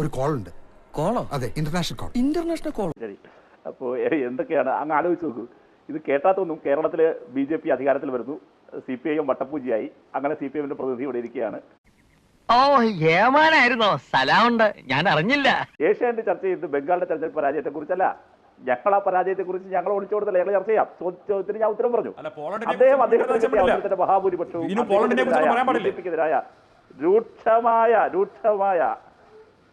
ഒരു കോൾ ഉണ്ട് കോളോ? അതെ ഇന്റർനാഷണൽ കോൾ ഇന്റർനാഷണൽ കോൾ ശരി. അപ്പോൾ എന്തൊക്കെയാണ്? അങ്ങ് ആലോചിച്ച് നോക്കൂ. ഇത് കേട്ടാത്തൊന്നും കേരളത്തിൽ ബി ജെ പി അധികാരത്തിൽ വരുന്നു. സി പി ഐ എം വട്ടപ്പൂജയായി. അങ്ങനെ സി പി എമ്മിന്റെ പ്രതിനിധി ഇവിടെ ഇരിക്കുകയാണ്. ഓ ഏമാനായിരുന്നോ സ്ഥലമുണ്ട് ഞാൻ അറിഞ്ഞില്ല. ഏഷ്യാനെറ്റ് ചർച്ച ചെയ്ത് ബംഗാളിന്റെ തെരഞ്ഞെടുപ്പ് പരാജയത്തെക്കുറിച്ചല്ല. ഞങ്ങൾ ആ പരാജയത്തെ കുറിച്ച് ഞങ്ങൾ ഒളിച്ചു കൊടുത്തില്ല ഞങ്ങൾ ചർച്ച ചെയ്യാം. ചോദ്യത്തിന് ഞാൻ ഉത്തരം പറഞ്ഞു. അല്ല, പോളണ്ടിനെ അദ്ദേഹം അദ്ദേഹത്തിന്റെ മഹാഭൂരിപക്ഷവും ബി ജെ കുറിച്ച് പറയാൻ പാടില്ല. ബിജെപിക്കെതിരായ രൂക്ഷമായ രൂക്ഷമായ.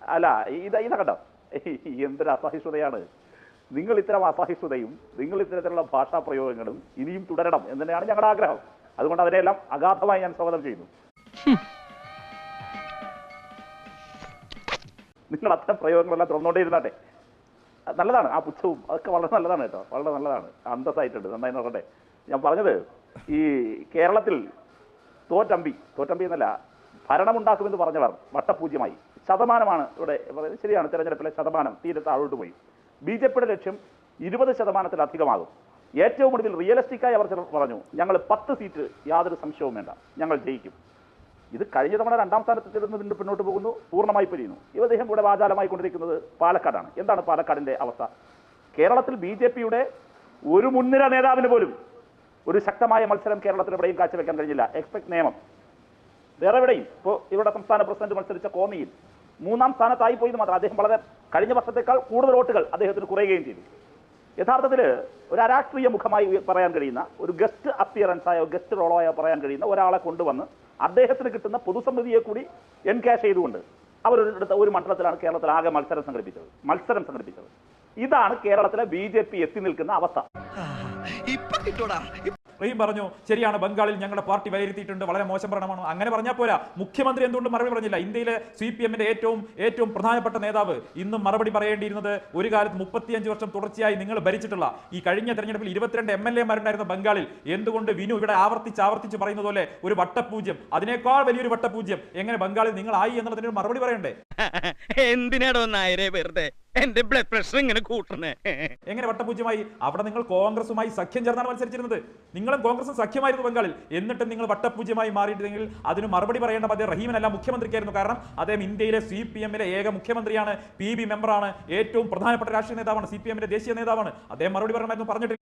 അല്ല ഇത് ഇതാ കണ്ടോ? എന്തൊരു അസഹിഷ്ണുതയാണ്. നിങ്ങൾ ഇത്തരം അസഹിഷ്ണുതയും നിങ്ങൾ ഇത്തരത്തിലുള്ള ഭാഷാ പ്രയോഗങ്ങളും ഇനിയും തുടരണം എന്ന് തന്നെയാണ് ഞങ്ങളുടെ ആഗ്രഹം. അതുകൊണ്ട് അതിനെല്ലാം അഗാധമായി ഞാൻ സ്വാഗതം ചെയ്യുന്നു. നിങ്ങൾ അത്തരം പ്രയോഗങ്ങളെല്ലാം തുറന്നുകൊണ്ടേ ഇരുന്നാട്ടെ നല്ലതാണ് ആ പുച്ഛവും അതൊക്കെ വളരെ നല്ലതാണ് കേട്ടോ വളരെ നല്ലതാണ്. അന്തസ്സായിട്ടുണ്ട് നന്നായി നോക്കട്ടെ ഞാൻ പറഞ്ഞത് ഈ കേരളത്തിൽ തോറ്റമ്പി തോറ്റമ്പി എന്നല്ല ഭരണമുണ്ടാക്കുമെന്ന് പറഞ്ഞവർ വട്ടപൂജ്യമായി. ശതമാനമാണ് ഇവിടെ ശരിയാണ് തിരഞ്ഞെടുപ്പിലെ ശതമാനം തീരെ താഴോട്ട് പോയി. ബി ജെ പിയുടെ ലക്ഷ്യം ഇരുപത് ശതമാനത്തിലധികമാകും. ഏറ്റവും ഒടുവിൽ റിയലിസ്റ്റിക്കായി അവർ ചിലർ പറഞ്ഞു ഞങ്ങൾ പത്ത് സീറ്റ് യാതൊരു സംശയവും വേണ്ട ഞങ്ങൾ ജയിക്കും. ഇത് കഴിഞ്ഞ തവണ രണ്ടാം സ്ഥാനത്ത് നിന്ന് വീണ്ടും പിന്നോട്ട് പോകുന്നു പൂർണമായി പിരിയുന്നു. ഇവ അദ്ദേഹം ഇവിടെ വാചാലമായി കൊണ്ടിരിക്കുന്നത് പാലക്കാടാണ്. എന്താണ് പാലക്കാടിന്റെ അവസ്ഥ? കേരളത്തിൽ ബി ജെ പിയുടെ ഒരു മുൻനിര നേതാവിന് പോലും ഒരു ശക്തമായ മത്സരം കേരളത്തിൽ എവിടെയും കാഴ്ചവെക്കാൻ കഴിഞ്ഞില്ല. എക്സ്പെക്ട് നിയമം. വേറെ എവിടെയും ഇപ്പോൾ ഇവിടെ സംസ്ഥാന പ്രസിഡന്റ് മത്സരിച്ച കോന്നിയിൽ. മൂന്നാം സ്ഥാനത്തായി പോയി എന്ന് മാത്രം. അദ്ദേഹം വളരെ കഴിഞ്ഞ വർഷത്തേക്കാൾ കൂടുതൽ വോട്ടുകൾ അദ്ദേഹത്തിന് കുറയുകയും ചെയ്തു. യഥാർത്ഥത്തിൽ ഒരു അരാഷ്ട്രീയ മുഖമായി പറയാൻ കഴിയുന്ന ഒരു ഗസ്റ്റ് അപ്പിയറൻസ് ആയോ ഗസ്റ്റ് റോളായോ പറയാൻ കഴിയുന്ന ഒരാളെ കൊണ്ടുവന്ന് അദ്ദേഹത്തിന് കിട്ടുന്ന പൊതുസമിതിയെ കൂടി എൻകാഷ് ചെയ്തുകൊണ്ട് അവർ അടുത്ത ഒരു മണ്ഡലത്തിലാണ് കേരളത്തിൽ ആകെ മത്സരം സംഘടിപ്പിച്ചത്. മത്സരം സംഘടിപ്പിച്ചത്. ഇതാണ് കേരളത്തിലെ ബി ജെ പി എത്തി നിൽക്കുന്ന അവസ്ഥ. റഹീം പറഞ്ഞു ശരിയാണ് ബംഗാളിൽ ഞങ്ങളുടെ പാർട്ടി വിലയിരുത്തിയിട്ടുണ്ട് വളരെ മോശം ഭരണമാണ്. അങ്ങനെ പറഞ്ഞാൽ പോരാ. മുഖ്യമന്ത്രി എന്തുകൊണ്ട് മറുപടി പറഞ്ഞില്ല. ഇന്ത്യയിലെ സി പി എമ്മിന്റെ ഏറ്റവും ഏറ്റവും പ്രധാനപ്പെട്ട നേതാവ് ഇന്നും മറുപടി പറയേണ്ടിയിരുന്നത് ഒരു കാലത്ത് മുപ്പത്തിയഞ്ച് വർഷം തുടർച്ചയായി നിങ്ങൾ ഭരിച്ചിട്ടുള്ള ഈ കഴിഞ്ഞ തെരഞ്ഞെടുപ്പിൽ ഇരുപത്തിരണ്ട് എം എൽ എമാരുണ്ടായിരുന്ന ബംഗാളിൽ എന്തുകൊണ്ട് വിനു ഇവിടെ ആവർത്തിച്ച് ആവർത്തിച്ച് പറയുന്നത് പോലെ ഒരു വട്ടപൂജ്യം? അതിനേക്കാൾ വലിയൊരു വട്ടപൂജ്യം എങ്ങനെ ബംഗാളിൽ നിങ്ങളായി എന്നുള്ളതിന് മറുപടി പറയണ്ടേ? എന്തിനാടോ നായരെ വെറുതെ? എന്റെ ബ്ലഡ് പ്രഷർ ഇങ്ങനെ കൂട്ടണേ എങ്ങനെ വട്ടപൂജ്യമായി? അവിടെ നിങ്ങൾ കോൺഗ്രസുമായി സഖ്യം ചേർന്നാണ് മത്സരിച്ചിരുന്നത്. നിങ്ങളും കോൺഗ്രസും സഖ്യമായിരുന്നു ബംഗാളിൽ. എന്നിട്ടും നിങ്ങൾ വട്ടപൂജ്യമായി മാറിയിട്ടുണ്ടെങ്കിൽ അതിന് മറുപടി പറയേണ്ട അദ്ദേഹം റഹീമനല്ല മുഖ്യമന്ത്രിക്കായിരുന്നു. കാരണം അദ്ദേഹം ഇന്ത്യയിലെ സി പി എമ്മിലെ ഏക മുഖ്യമന്ത്രിയാണ് പി ബി മെമ്പറാണ് ഏറ്റവും പ്രധാനപ്പെട്ട രാഷ്ട്രീയ നേതാവാണ് സി പി എമ്മിന്റെ ദേശീയ നേതാവാണ്. അദ്ദേഹം മറുപടി പറയണമായിരുന്നു പറഞ്ഞിട്ടില്ല.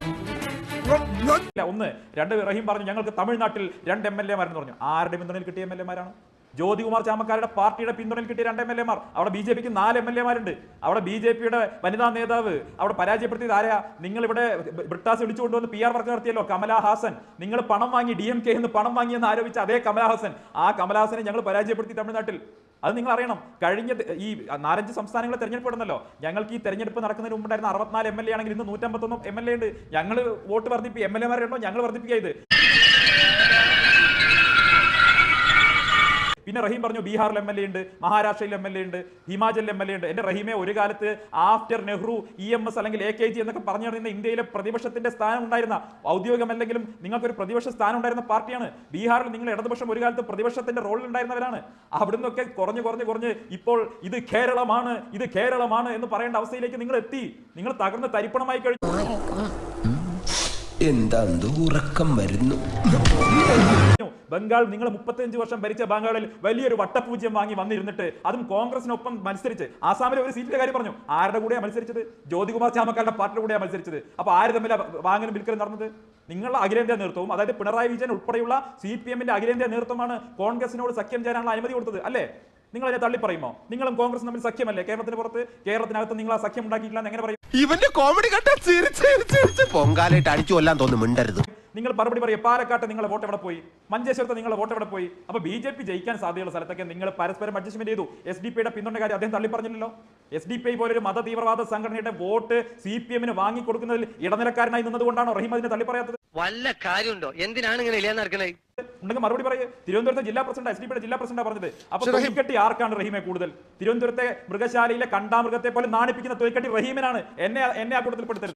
ഒന്ന് രണ്ട് റഹീം പറഞ്ഞു ഞങ്ങൾക്ക് തമിഴ്നാട്ടിൽ രണ്ട് എം എൽ എമാരെന്ന് പറഞ്ഞു. ആരുടെ പിന്തുണയിൽ കിട്ടിയ എം എൽ എമാരാണ് ജ്യോതികുമാർ ചാമക്കാരുടെ പാർട്ടിയുടെ പിന്തുണയിൽ കിട്ടിയ രണ്ട് എം എൽ എമാർ അവിടെ ബി ജെ പിക്ക് നാല് എം എൽ എമാരുണ്ട് അവിടെ ബി ജെ പിയുടെ വനിതാ നേതാവ് അവിടെ പരാജയപ്പെടുത്തിയത് ആരാ? നിങ്ങൾ ഇവിടെ ബ്രിട്ടാസ് വിളിച്ചു കൊണ്ടുവന്ന് പി ആർ വർക്ക് നടത്തിയല്ലോ കമലഹാസൻ. നിങ്ങൾ പണം വാങ്ങി ഡി എം കെ എന്ന് പണം വാങ്ങിയെന്ന് ആരോപിച്ച അതേ കമലഹാസൻ. ആ കമലഹാസനെ ഞങ്ങൾ പരാജയപ്പെടുത്തി തമിഴ്നാട്ടിൽ. അത് നിങ്ങൾ അറിയണം. കഴിഞ്ഞ ഈ നാലഞ്ച് സംസ്ഥാനങ്ങളെ തെരഞ്ഞെടുപ്പ് ഇടുന്നല്ലോ ഞങ്ങൾക്ക് ഈ തെരഞ്ഞെടുപ്പ് നടക്കുന്നതിന് മുമ്പ് ഉണ്ടായിരുന്ന അറുപത്തിനാല് എം എൽ എ ആണെങ്കിൽ ഇന്ന് നൂറ്റമ്പത്തൊന്ന് എം എൽ എ ഉണ്ട്. ഞങ്ങൾ വോട്ട് വർദ്ധിപ്പി എം എൽ എമാരുണ്ടോ ഞങ്ങൾ വർദ്ധിപ്പിക്കുക ഇത്. പിന്നെ റഹീം പറഞ്ഞു ബീഹാറിൽ എം എൽ എ ഉണ്ട് മഹാരാഷ്ട്രയിൽ എം എൽ എ ഉണ്ട് ഹിമാചലിൽ എം എൽ എ ഉണ്ട്. എന്റെ റഹീമെ ഒരു കാലത്ത് after Nehru E M S അല്ലെങ്കിൽ എ കെ ജി എന്നൊക്കെ പറഞ്ഞു നടന്ന ഇന്ത്യയിലെ പ്രതിപക്ഷത്തിന്റെ സ്ഥാനം ഉണ്ടായിരുന്ന ഔദ്യോഗികമല്ലെങ്കിലും നിങ്ങൾക്കൊരു പ്രതിപക്ഷ സ്ഥാനം ഉണ്ടായിരുന്ന പാർട്ടിയാണ്. ബീഹാറിൽ നിങ്ങൾ ഇടതുപക്ഷം ഒരു കാലത്ത് പ്രതിപക്ഷത്തിന്റെ റോളിൽ ഉണ്ടായിരുന്നവരാണ്. അവിടുന്നൊക്കെ കുറഞ്ഞു കുറഞ്ഞു കുറഞ്ഞ് ഇപ്പോൾ ഇത് കേരളമാണ് ഇത് കേരളമാണ് എന്ന് പറയേണ്ട അവസ്ഥയിലേക്ക് നിങ്ങൾ എത്തി. നിങ്ങൾ തകർന്ന് തരിപ്പണമായി കഴിഞ്ഞു. എന്താ ഉറക്കം വരുന്നു. ബംഗാൾ നിങ്ങൾ മുപ്പത്തഞ്ച് വർഷം ഭരിച്ച ബംഗാളിൽ വലിയൊരു വട്ടപൂജ്യം വാങ്ങി വന്നിരുന്നിട്ട് അതും കോൺഗ്രസിനൊപ്പം മത്സരിച്ച്. ആസാമിലെ ഒരു സീറ്റിന്റെ കാര്യം പറഞ്ഞു. ആരുടെ കൂടെയാണ് മത്സരിച്ചത്? ജ്യോതികുമാർ ചാമക്കാരുടെ പാർട്ടിയുടെ കൂടെയാണ് മത്സരിച്ചത്. അപ്പോൾ ആര് തമ്മിൽ വാങ്ങലും വിൽക്കലും നടന്നത്? നിങ്ങളുടെ അഖിലേന്ത്യാ നേതൃത്വവും അതായത് പിണറായി വിജയൻ ഉൾപ്പെടെയുള്ള സി പി എമ്മിന്റെ അഖിലേന്ത്യാ നേതൃത്വമാണ് കോൺഗ്രസിനോട് സഖ്യം ചേരാനുള്ള അനുമതി കൊടുത്തത് അല്ലേ? നിങ്ങൾ അതിനെ തള്ളി പറയുമോ നിങ്ങളും കോൺഗ്രസ് തമ്മിൽ സഖ്യമല്ലേ? കേരളത്തിന് പുറത്ത് കേരളത്തിനകത്ത് നിങ്ങൾ ആ സഖ്യം ഉണ്ടാക്കിയിട്ടില്ല എങ്ങനെ പറയും? ഇവന്റെ കോമഡി കണ്ട ചിരിച്ച് പൊങ്കാലായിട്ട് അടിച്ചു കൊല്ലാൻ തോന്നുന്നു മിണ്ടരുത്. നിങ്ങൾ മറുപടി പറയും പാലക്കാട്ട് നിങ്ങളെ വോട്ട് എവിടെ പോയി? മഞ്ചേശ്വരത്ത് നിങ്ങളെ വോട്ട് എവിടെ പോയി? അപ്പൊ ബി ജെ പി ജയിക്കാൻ സാധ്യതയുള്ള സ്ഥലത്തൊക്കെ നിങ്ങൾ പരസ്പരം അഡ്ജസ്റ്റ്മെന്റ് ചെയ്തു. എസ് ഡി പിയുടെ പിന്തുണ കാര്യം അദ്ദേഹം തള്ളി പറഞ്ഞില്ലല്ലോ എസ് ഡി പി ഐ പോലൊരു മത തീവ്രവാദ സംഘടനയുടെ വോട്ട് സി പി എമ്മിന് വാങ്ങിക്കൊടുക്കുന്നതിൽ ഇടനിലക്കാരനായി നിന്നതുകൊണ്ടാണോ റഹീം അതിനെ തള്ളി പറയാത്തത് വല്ല കാര്യമുണ്ടോ? എന്തിനാണ് ഇങ്ങനെ ഇല്ലാന്ന് നടക്കണേ? ഉണ്ടെങ്കിൽ മറുപടി പറയേ. തിരുവനന്തപുരത്തെ ജില്ലാ പ്രസിഡന്റ് എസ് ഡി പിയുടെ ജില്ലാ പ്രസിഡന്റ് പറഞ്ഞത്. അപ്പൊ തൊലിക്കട്ടി ആർക്കാണ് റഹീമെ കൂടുതൽ? തിരുവനന്തപുരത്തെ മൃഗശാലയിലെ കണ്ടാമൃഗത്തെ പോലെ നാണിപ്പിക്കുന്ന തൊലിക്കട്ടി റഹീമിനാണ്. എന്നെ എന്നെ ആ കൂട്ടത്തിൽ പെടുത്തരുത്.